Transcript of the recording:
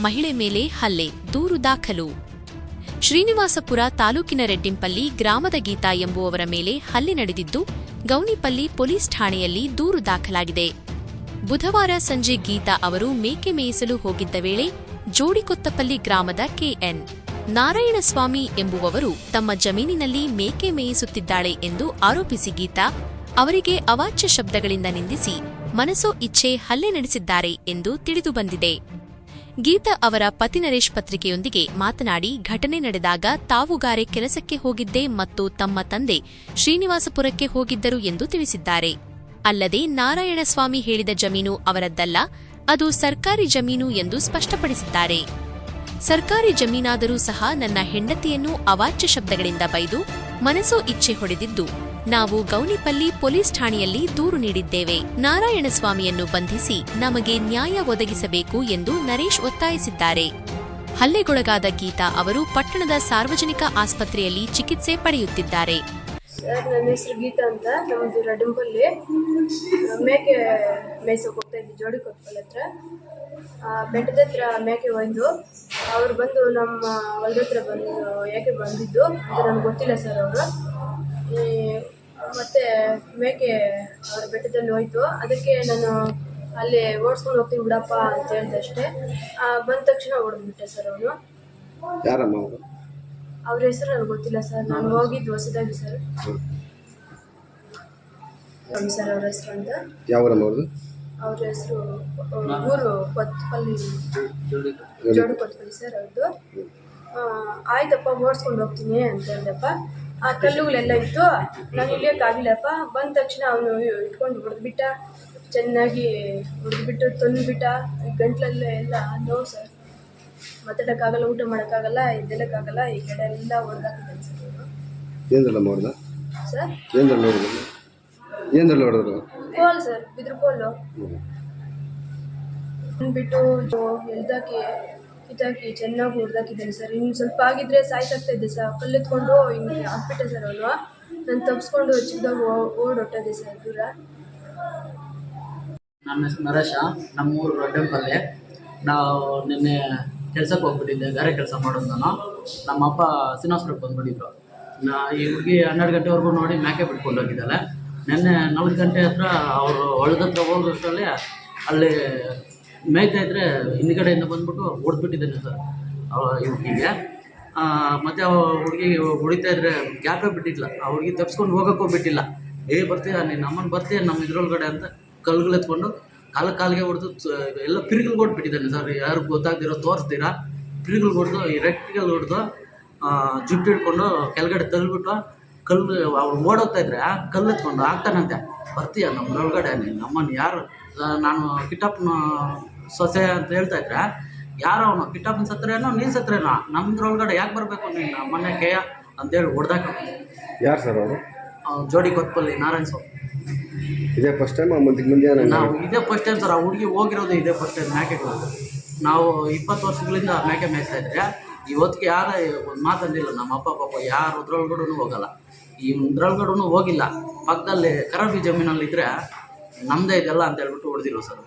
ಮಹಿಳೆ ಮೇಲೆ ಹಲ್ಲೆ, ದೂರು ದಾಖಲು. ಶ್ರೀನಿವಾಸಪುರ ತಾಲೂಕಿನ ರೆಡ್ಡಿಂಪಲ್ಲಿ ಗ್ರಾಮದ ಗೀತಾ ಎಂಬುವವರ ಮೇಲೆ ಹಲ್ಲೆ ನಡೆದಿದ್ದು, ಗೌನಿಪಲ್ಲಿ ಪೊಲೀಸ್ ಠಾಣೆಯಲ್ಲಿ ದೂರು ದಾಖಲಾಗಿದೆ. ಬುಧವಾರ ಸಂಜೆ ಗೀತಾ ಅವರು ಮೇಕೆ ಮೇಯಿಸಲು ಹೋಗಿದ್ದ ವೇಳೆ ಜೋಡಿಕೊತ್ತಪಲ್ಲಿ ಗ್ರಾಮದ ಕೆಎನ್ ನಾರಾಯಣಸ್ವಾಮಿ ಎಂಬುವವರು ತಮ್ಮ ಜಮೀನಿನಲ್ಲಿ ಮೇಕೆ ಮೇಯಿಸುತ್ತಿದ್ದಾಳೆ ಎಂದು ಆರೋಪಿಸಿ ಗೀತಾ ಅವರಿಗೆ ಅವಾಚ್ಯ ಶಬ್ದಗಳಿಂದ ನಿಂದಿಸಿ ಮನಸೋ ಇಚ್ಛೆ ಹಲ್ಲೆ ನಡೆಸಿದ್ದಾರೆ ಎಂದು ತಿಳಿದುಬಂದಿದೆ ಗೀತಾ ಅವರ ಪತಿ ನರೇಶ್ ಪತ್ರಿಕೆಯೊಂದಿಗೆ ಮಾತನಾಡಿ, ಘಟನೆ ನಡೆದಾಗ ತಾವುಗಾರೆ ಕೆಲಸಕ್ಕೆ ಹೋಗಿದ್ದೆ ಮತ್ತು ತಮ್ಮ ತಂದೆ ಶ್ರೀನಿವಾಸಪುರಕ್ಕೆ ಹೋಗಿದ್ದರು ಎಂದು ತಿಳಿಸಿದ್ದಾರೆ. ಅಲ್ಲದೆ ನಾರಾಯಣಸ್ವಾಮಿ ಹೇಳಿದ ಜಮೀನು ಅವರದ್ದಲ್ಲ, ಅದು ಸರ್ಕಾರಿ ಜಮೀನು ಎಂದು ಸ್ಪಷ್ಟಪಡಿಸಿದ್ದಾರೆ. ಸರ್ಕಾರಿ ಜಮೀನಾದರೂ ಸಹ ನನ್ನ ಹೆಂಡತಿಯನ್ನು ಅವಾಚ್ಯ ಶಬ್ದಗಳಿಂದ ಬೈದು ಮನಸೋ ಇಚ್ಛೆ ಹೊಡೆದಿದ್ದು ನಾವು ಗೌನಿಪಲ್ಲಿ ಪೊಲೀಸ್ ಠಾಣೆಯಲ್ಲಿ ದೂರು ನೀಡಿದ್ದೇವೆ. ನಾರಾಯಣಸ್ವಾಮಿಯನ್ನು ಬಂಧಿಸಿ ನಮಗೆ ನ್ಯಾಯ ಒದಗಿಸಬೇಕು ಎಂದು ನರೇಶ್ ಒತ್ತಾಯಿಸಿದ್ದಾರೆ. ಹಲ್ಲೆಗೊಳಗಾದ ಗೀತಾ ಅವರು ಪಟ್ಟಣದ ಸಾರ್ವಜನಿಕ ಆಸ್ಪತ್ರೆಯಲ್ಲಿ ಚಿಕಿತ್ಸೆ ಪಡೆಯುತ್ತಿದ್ದಾರೆ. ಸರ್, ನನ್ನ ಹೆಸರು ಗೀತಾ ಅಂತ. ಮೇಕೆ ಮೇಯ್ಸೋಕೆ ಹೋಗ್ತಾ ಇದ್ವಿ, ಜೋಡಿ ಹತ್ರ. ಬೆಟ್ಟದ ಹತ್ರ ಮೇಕೆ ಒಯ್ದು, ಅವ್ರು ಬಂದು ನಮ್ಮ ಹೊಲದ ಹತ್ರ ಬಂದು ಯಾಕೆ ಬಂದಿದ್ದು ಅಂತ ನನಗೆ ಗೊತ್ತಿಲ್ಲ ಸರ್ ಅವರು. ಮತ್ತು ಮೇಕೆ ಅವರ ಬೆಟ್ಟದಲ್ಲಿ ಹೋಯ್ತು. ಅದಕ್ಕೆ ನಾನು ಅಲ್ಲಿ ಓಡಿಸ್ಕೊಂಡು ಹೋಗ್ತೀನಿ ಬಿಡಪ್ಪ ಅಂತ ಹೇಳ್ದೆ ಅಷ್ಟೇ. ಬಂದ ತಕ್ಷಣ ಹೊಡೆದ್ಬಿಟ್ಟೆ ಸರ್ ಅವನು. ಯಾರಮ್ಮ ಅವರು? ಅವ್ರ ಹೆಸರು ನನಗೆ ಗೊತ್ತಿಲ್ಲ ಸರ್. ನಾನು ಹೋಗಿದ್ದು ಹೊಸದಾಗಿ ಸರ್. ಸರ್ ಅವ್ರ ಹೆಸರು ಅಂತ. ಯಾವರಮ್ಮ ಅವ್ರದ್ದು? ಅವ್ರ ಹೆಸರು ಊರು ಕೊತ್ತಪಲ್ಲಿ ಜೋಡಿ ಕೊತ್ತಪಲ್ಲಿ ಸರ್ ಅವ್ರದ್ದು. ಆಯ್ತಪ್ಪ ಓಡಿಸ್ಕೊಂಡು ಹೋಗ್ತೀನಿ ಅಂತ ಹೇಳ್ದಪ್ಪ. ಆ ಕಲ್ಲುಗಳೆಲ್ಲ ಇತ್ತು. ನಾನು ಇಳಿಯೋಕ್ಕಾಗಿಲ್ಲಪ್ಪ ಬಂದ ತಕ್ಷಣ ಅವನು ಇಟ್ಕೊಂಡು ಹೊಡೆದ್ಬಿಟ್ಟ ಚೆನ್ನಾಗಿ ಹೊಡೆದ್ಬಿಟ್ಟು ತಂದುಬಿಟ್ಟ ಗಂಟ್ಲಲ್ಲೇ ಎಲ್ಲ ನೋವು ಸರ್. ಮಾತಾಡೋಕ್ಕಾಗಲ್ಲ ಊಟ ಮಾಡೋಕ್ಕಾಗಲ್ಲ ಎದ್ದೇಳಕ್ಕಾಗಲ್ಲ. ಈ ಕಡೆ ಎಲ್ಲ ಹೊಡೆದಾಕಿದ್ದಾನೆ ಸರ್ ಇವ್ನು. ಏನರಲ್ಲಮ್ಮ ಸರ್? ಏನರಲ್ಲಿ ಹೊಡೆದ್ರು ಏನರಲ್ಲಿ ಹೊಡೆದ್ರು? ಕೋಲ್ ಸರ್ ಬಿದ್ರು ಕೋಲು. ಅಂದ್ಬಿಟ್ಟು ಎಲ್ದಾಕಿ ಕಿತ್ತಾಕಿ ಚೆನ್ನಾಗಿ ಹೊಡೆದಾಕಿದ್ದಾನೆ ಸರ್. ಇನ್ನು ಸ್ವಲ್ಪ ಆಗಿದ್ರೆ ಸಾಯ್ಸಾಗ್ತಾ ಇದ್ದೆ ಸರ್. ಕಲ್ಲೆತ್ಕೊಂಡು ಹಿಂಗೆ ಹಾಕ್ಬಿಟ್ಟೆ ಸರ್ ಅವನು ನಾನು ತಪ್ಪಿಸ್ಕೊಂಡು ಚಿಕ್ಕದಾಗ ಓಡೊಟ್ಟದೆ ಸರ್ ದೂರ. ನನ್ನ ಹೆಸರು ನರೇಶ. ನಮ್ಮೂರು ರೊಡ್ಡಂಪಲ್ಲೆ ನಾವು ನಿನ್ನೆ ಕೆಲ್ಸಕ್ಕೆ ಹೋಗ್ಬಿಟ್ಟಿದ್ದೆ. ಗಾರೆ ಕೆಲಸ ಮಾಡೋದು ನಾನು ನಮ್ಮ ಅಪ್ಪ ಶ್ರೀನಿವಾಸಪುರಕ್ಕೆ ಬಂದ್ಬಿಟ್ಟಿದ್ರು. ನಾ ಈ ಹುಡುಗಿ ಹನ್ನೆರಡು ಗಂಟೆವರೆಗೂ ನೋಡಿ ಮ್ಯಾಕೆ ಬಿಟ್ಕೊಂಡು ಹೋಗಿದ್ದಾಳೆ. ನಿನ್ನೆ ನಾಲ್ಕು ಗಂಟೆ ಹತ್ರ ಅವರು ಹೊಳದ ಹತ್ರ ಹೋಗೋಷ್ಟರಲ್ಲಿ ಅಲ್ಲಿ ಮೇಯ್ತಾ ಇದ್ರೆ ಹಿಂದ್ಗಡೆಯಿಂದ ಬಂದ್ಬಿಟ್ಟು ಹೊಡೆದ್ಬಿಟ್ಟಿದ್ದಾನೆ ಸರ್. ಹುಡುಗಿಗೆ. ಮತ್ತು ಆ ಹುಡುಗಿ ಹೊಡಿತಾ ಇದ್ರೆ ಗ್ಯಾಪೇ ಬಿಟ್ಟಿಲ್ಲ. ಆ ಹುಡುಗಿ ತಪ್ಸ್ಕೊಂಡು ಹೋಗೋಕ್ಕೂ ಬಿಟ್ಟಿಲ್ಲ. ಏ ಬರ್ತೀಯ ನೀನು ನಮ್ಮನ್ನು ಬರ್ತೀಯ ನಮ್ಮ ಇದ್ರೊಳಗಡೆ ಅಂತ ಕಲ್ಗಳು ಎತ್ಕೊಂಡು ಕಾಲ ಕಾಲಿಗೆ ಹೊಡೆದು ಎಲ್ಲ ಪಿರಿಗಳು ಕೊಟ್ಬಿಟ್ಟಿದ್ದಾನೆ ಸರ್. ಯಾರು ಗೊತ್ತಾಗ್ದಿರೋ ತೋರಿಸ್ತೀರಾ? ಪಿರುಗಳು ಹೊಡೆದು, ಈ ರೆಕ್ಟಿಗಳು ಹೊಡೆದು ಜುಟ್ಟು ಹಿಡ್ಕೊಂಡು ಕೆಳಗಡೆ ತಳ್ಳಿಬಿಟ್ಟು ಕಲ್ಲು ಅವ್ರು ಓಡೋಗ್ತಾ ಇದ್ರೆ ಕಲ್ಲು ಎತ್ಕೊಂಡು ಆಗ್ತಾನಂತೆ. ಬರ್ತೀಯ ನಮ್ಮನೊಳಗಡೆ? ನೀನು ನಮ್ಮನ್ನು ಯಾರು? ನಾನು ಕಿಟ್ಟಪ್ಪನ ಸೊಸೆ ಅಂತ ಹೇಳ್ತಾ ಇದ್ರೆ ಯಾರೋ ಅವನು ಕಿಟ್ಟಪ್ಪನ ಸತ್ರೇನೋ ನೀನು ಸತ್ರೇನೋ ನಮ್ದ್ರೊಳಗಡೆ ಯಾಕೆ ಬರಬೇಕು ನೀನು ಮೊನ್ನೆ ಕೇಯ ಅಂತೇಳಿ ಹೊಡೆದಾಕ ಯಾರು ಸರ್ ಅವರು? ಜೋಡಿ ಕೊತ್ಪಲ್ಲಿ ನಾರಾಯಣ ಸ್ವಾಮಿ ಇದೇ ಫಸ್ಟ್ ಟೈಮ್ ಮಂದಿಗೆ ಮುಂದೆ ನಾವು ಇದೇ ಫಸ್ಟ್ ಟೈಮ್ ಸರ್ ಆ ಹುಡುಗಿ ಹೋಗಿರೋದು ಇದೇ ಫಸ್ಟ್ ಟೈಮ್ ಮ್ಯಾಕೆಗಳು ನಾವು ಇಪ್ಪತ್ತು ವರ್ಷಗಳಿಂದ ಮ್ಯಾಕೆ ಮೇಯ್ತಾ ಇದ್ರೆ ಇವತ್ತಿಗೆ ಯಾರ ಒಂದು ಮಾತಂದಿಲ್ಲ ನಮ್ಮ ಅಪ್ಪ ಪಾಪ ಯಾರು ಅದ್ರೊಳಗಡೂ ಹೋಗಲ್ಲ. ಈ ಇದ್ರೊಳಗಡೆ ಹೋಗಿಲ್ಲ. ಪಕ್ಕದಲ್ಲಿ ಕರಬಿ ಜಮೀನಲ್ಲಿ ಇದ್ರೆ ನಮ್ಮದೇ ಇದೆಲ್ಲ ಅಂತ ಹೇಳ್ಬಿಟ್ಟು ಹೊಡೆದಿರೋ ಸರ್.